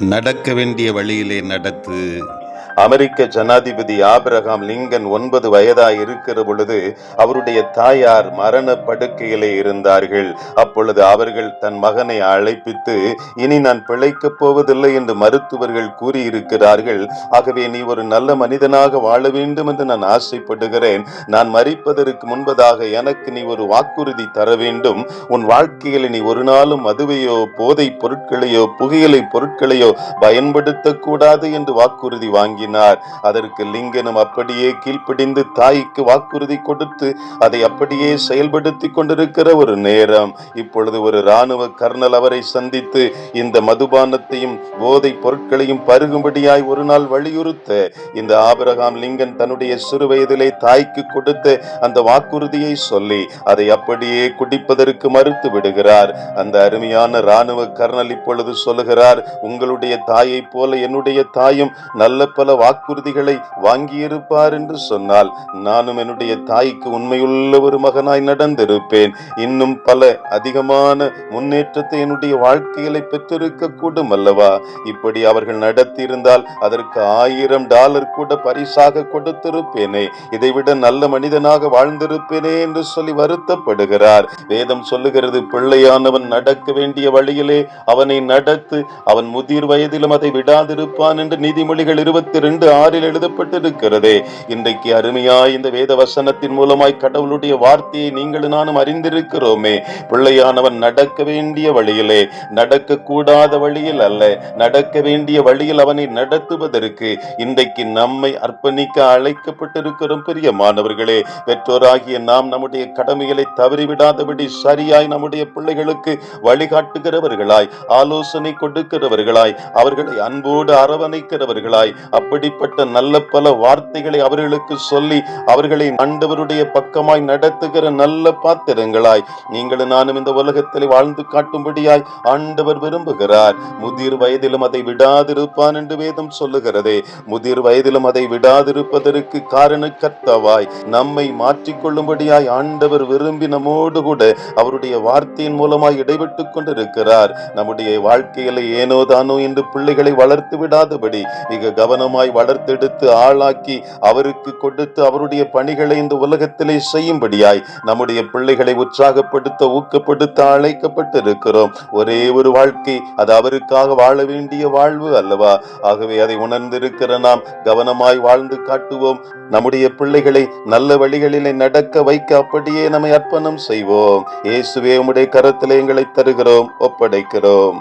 நடக்க வேண்டிய வழியிலே நடத்து அமெரிக்க ஜனாதிபதி ஆபிரகாம் லிங்கன் ஒன்பது வயதாய் இருக்கிற பொழுது அவருடைய தாயார் மரண படுக்கையிலே இருந்தார்கள். அப்பொழுது அவர்கள் தன் மகனை அழைப்பித்து இனி நான் பிழைக்கப் போவதில்லை என்று மருத்துவர்கள் கூறியிருக்கிறார்கள். ஆகவே நீ ஒரு நல்ல மனிதனாக வாழ வேண்டும் என்று நான் ஆசைப்படுகிறேன். நான் மறிப்பதற்கு முன்பதாக எனக்கு நீ ஒரு வாக்குறுதி தர வேண்டும். உன் வாழ்க்கையில் நீ ஒரு நாளும் மதுவையோ போதைப் பொருட்களையோ புகையிலை பொருட்களையோ பயன்படுத்தக்கூடாது என்று வாக்குறுதி வாங்கினார் அதற்கு லிங்கனும் அப்படியே கீழ்ப்பிடிந்து தாய்க்கு வாக்குறுதி கொடுத்து அதை அப்படியே செயல்படுத்தி கொண்டிருக்கிற ஒரு நேரம். இப்பொழுது ஒரு இராணுவ கர்னல் அவரை சந்தித்து இந்த மதுபானத்தையும் போதை பொருட்களையும் பருகும்படியாய் ஒரு நாள் வலியுறுத்த இந்த ஆபிரகாம் லிங்கன் தன்னுடைய சிறு வயதிலே தாய்க்கு கொடுத்த அந்த வாக்குறுதியை சொல்லி அதை அப்படியே குடிப்பதற்கு மறுத்து விடுகிறார். அந்த அருமையான இராணுவ கர்னல் இப்பொழுது சொல்லுகிறார் உங்களுடைய தாயை போல என்னுடைய தாயும் நல்ல பல பல வாக்குறுதிகளை வாங்கியிருப்பார் என்று சொன்னால் நானும் என்னுடைய தாய்க்கு உண்மையுள்ள ஒரு மகனாய் நடந்திருப்பேன். இன்னும் பல அதிகமான முன்னேற்றத்தை என்னுடைய வாழ்க்கையில பெற்றிருக்க கூடும் அல்லவா? இப்படி அவர்கள் நடத்தியிருந்தால் அதற்கு ஆயிரம் டாலர் கூட பரிசாக கொடுத்திருப்பேனே. இதைவிட நல்ல மனிதனாக வாழ்ந்திருப்பேனே என்று சொல்லி வருத்தப்படுகிறார். வேதம் சொல்லுகிறது பிள்ளையானவன் நடக்க வேண்டிய வழியிலே அவனை நடத்து அவன் முதிர் வயதிலும் அதை விடாதிருப்பான் என்று நீதிமொழிகள் இருபத்தி ரெண்டு ஆறில் எழுதப்பட்டிருக்கிறது. இன்றைக்கு அருமையாய் இந்த வேத வசனத்தின் மூலமாய் கடவுளுடைய வார்த்தையை நீங்களும் நானும் அறிந்திருக்கிறோமே. பிள்ளையானவன் நடக்க வேண்டிய வழியிலே நடக்க கூடாத வழியில் அல்ல நடக்க வேண்டிய வழியில் அவனை நடத்துவதற்கு இன்றைக்கு நம்மை அர்ப்பணிக்க அழைக்கப்பட்டிருக்கிறோம். பெரிய மாணவர்களே பெற்றோராகிய நாம் நம்முடைய கடமைகளை தவறிவிடாதபடி சரியாய் நம்முடைய பிள்ளைகளுக்கு வழிகாட்டுகிறவர்களாய் ஆலோசனை கொடுக்கிறவர்களாய் அவர்களை அன்போடு அரவணைக்கிறவர்களாய் அப்படிப்பட்ட நல்ல பல வார்த்தைகளை அவர்களுக்கு சொல்லி அவர்களை ஆண்டவருடைய பக்கமாய் நடத்துகிற நல்ல பாத்திரங்களாய் நீங்களும் நானும் இந்த உலகத்தில் வாழ்ந்து காட்டும்படியாய் ஆண்டவர் விரும்புகிறார். முதிர் வயதிலும் அதை விடாதிருப்பான் என்று வேதம் சொல்லுகிறதே. முதிர் வயதிலும் அதை விடாதிருப்பதற்கு காரண கர்த்தவாய். நம்மை மாற்றிக்கொள்ளும்படியாய் ஆண்டவர் விரும்பி நம்மோடு கூட அவருடைய வார்த்தையின் மூலமாய் இடைவிட்டு கொண்டிருக்கிறார். நம்முடைய வாழ்க்கையில ஏனோ தானோ என்று பிள்ளைகளை வளர்த்து விடாதபடி மிக கவனமாய் வளர்த்தெடுத்து ஆளாக்கி அவருக்கு கொடுத்து அவருடைய பணிகளை இந்த உலகத்திலே செய்யும்படியாய் நம்முடைய பிள்ளைகளை உற்சாகப்படுத்த ஊக்கப்படுத்த அழைக்கப்பட்டிருக்கிறோம். ஒரே ஒரு வாழ்க்கை அது அவருக்காக வாழ வேண்டிய வாழ்வு அல்லவா? ஆகவே அதை உணர்ந்திருக்கிற நாம் கவனமாய் வாழ்ந்து காட்டுவோம். நம்முடைய பிள்ளைகளை நல்ல வழிகளிலே நடக்க வைக்க அப்படியே நம்மை அர்ப்பணம் செய்வோம். இயேசுவே உம்முடைய கரத்திலே எங்களை தருகிறோம் ஒப்படைக்கிறோம்.